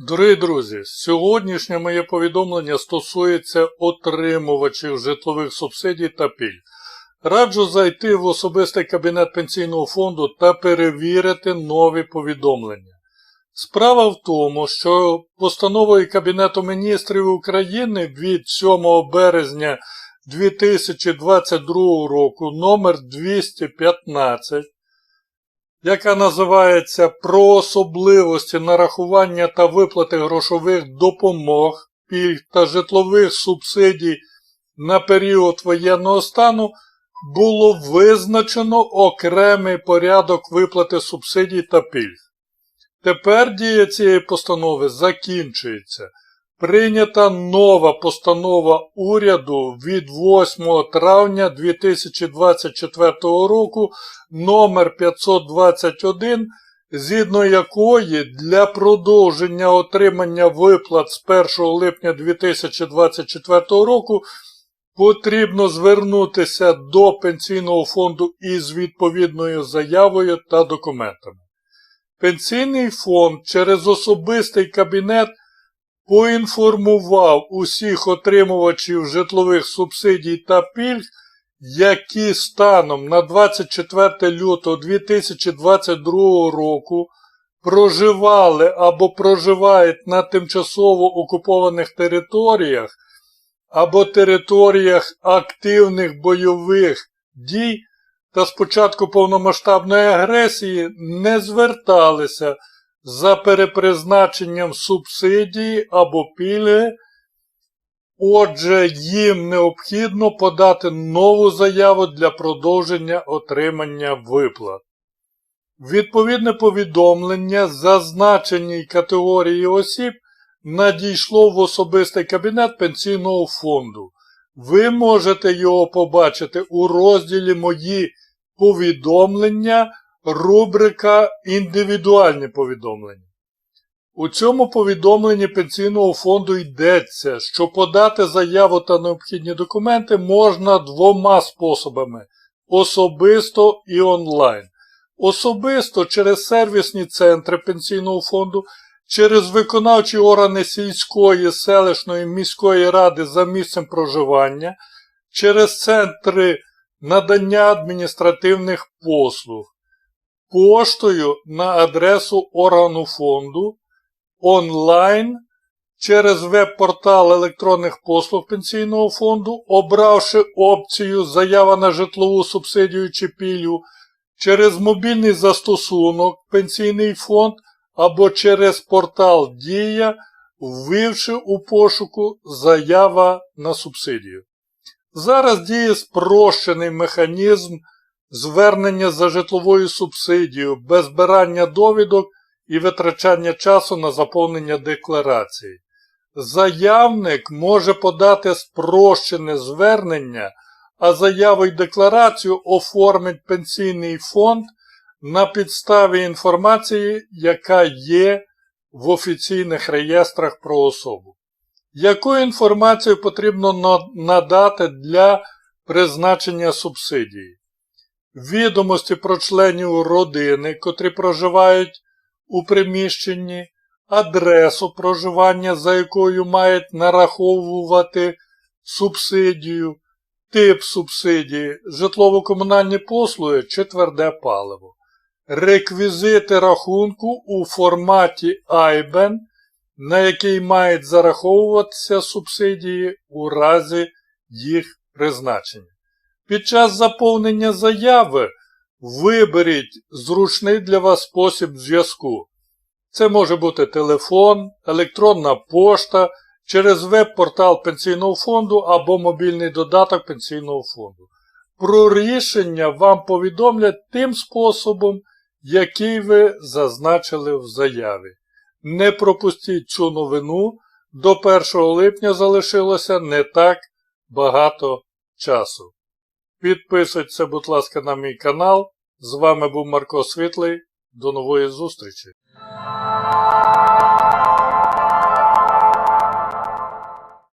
Дорогі друзі, сьогоднішнє моє повідомлення стосується отримувачів житлових субсидій та пільг. Раджу зайти в особистий кабінет пенсійного фонду та перевірити нові повідомлення. Справа в тому, що постановою Кабінету міністрів України від 7 березня 2022 року номер 215 яка називається Про особливості нарахування та виплати грошових допомог, пільг та житлових субсидій на період воєнного стану, було визначено окремий порядок виплати субсидій та пільг. Тепер дія цієї постанови закінчується. Прийнята нова постанова уряду від 8 травня 2024 року номер 521, згідно якої для продовження отримання виплат з 1 липня 2024 року потрібно звернутися до Пенсійного фонду із відповідною заявою та документами. Пенсійний фонд через особистий кабінет поінформував усіх отримувачів житлових субсидій та пільг, які станом на 24 лютого 2022 року проживали або проживають на тимчасово окупованих територіях або територіях активних бойових дій та з початку повномасштабної агресії не зверталися за перепризначенням субсидії або пільги, отже, їм необхідно подати нову заяву для продовження отримання виплат. Відповідне повідомлення зазначеній категорії осіб надійшло в особистий кабінет пенсійного фонду. Ви можете його побачити у розділі Мої повідомлення рубрика Індивідуальні повідомлення. У цьому повідомленні пенсійного фонду йдеться, що подати заяву та необхідні документи можна двома способами особисто і онлайн. Особисто через сервісні центри пенсійного фонду, через виконавчі органи сільської, селищної міської ради за місцем проживання, через центри надання адміністративних послуг поштою на адресу органу фонду, онлайн через веб-портал електронних послуг Пенсійного фонду, обравши опцію Заява на житлову субсидію чи пільгу, через мобільний застосунок Пенсійний фонд або через портал Дія, ввівши у пошуку Заява на субсидію. Зараз діє спрощений механізм звернення за житловою субсидією без збирання довідок і витрачання часу на заповнення декларації. Заявник може подати спрощене звернення, а заяву й декларацію оформить пенсійний фонд на підставі інформації, яка є в офіційних реєстрах про особу. Яку інформацію потрібно надати для призначення субсидії? Відомості про членів родини, котрі проживають у приміщенні, адресу проживання, за якою мають нараховувати субсидію, тип субсидії, житлово-комунальні послуги чи тверде паливо, реквізити рахунку у форматі IBAN, на який мають зараховуватися субсидії у разі їх призначення. Під час заповнення заяви виберіть зручний для вас спосіб зв'язку. Це може бути телефон, електронна пошта, через веб-портал Пенсійного фонду або мобільний додаток Пенсійного фонду. Про рішення вам повідомлять тим способом, який ви зазначили в заяві. Не пропустіть цю новину, до 1 липня залишилося не так багато часу. Підписуйтесь, будь ласка, на мій канал. З вами був Марко Світлий. До нової зустрічі!